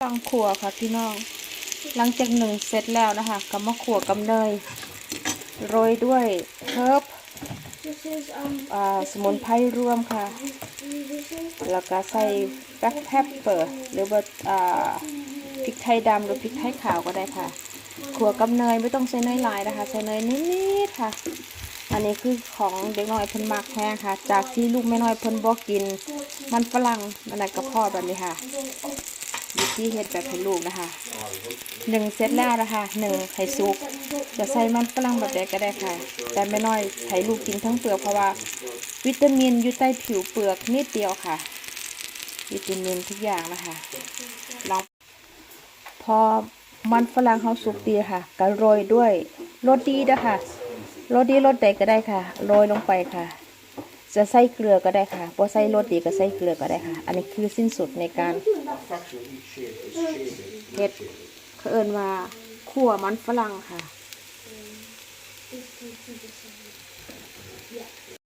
งขัวค่ะพี่น้อง หลังจากหนึ่งเสร็จแล้วนะคะก็มาขัวกับเนยโรยด้วยเคิร์บสมุนไพรรวมค่ะ แล้วก็ใส่แบล็คเพปเปอร์หรือว่าพริกไทยดำหรือพริกไทยขาวก็ได้ค่ะ ขัวกับเนยไม่ต้องใส่เนยหลายนะคะ ใส่เนยนิดๆค่ะ อันนี้คือของเด็กน้อยเพิ่นมักแห้งค่ะ จากที่ลูกแม่น้อยเพิ่นบ่กิน มันฝรั่งนั่นกระเพาะแบบนี้ค่ะ วิธีเฮ็ดแบบให้ลูกนะคะหนึ่งเสร็จแล้วนะคะหนึ่งไข่สุก จะใส่มันฝรั่งแบบใดก็ได้ค่ะ แต่แม่น้อยให้ลูกกินทั้งเปลือกเพราะว่า วิตามินอยู่ใต้ผิวเปลือกนิดเดียวค่ะ วิตามินทุกอย่างนะคะลองพอมันฝรั่งเขาสุกดีค่ะก็โรยด้วยรสดีนะคะรสดีรสใดก็ได้ค่ะ โรยลงไปค่ะ จะใส่เกลือก็ได้ค่ะพอใส่รสดีก็ใส่เกลือก็ได้ค่ะ อันนี้คือสิ้นสุดในการเฮ็ดเขาเอิ้นว่าขั่วมันฝรั่งค่ะ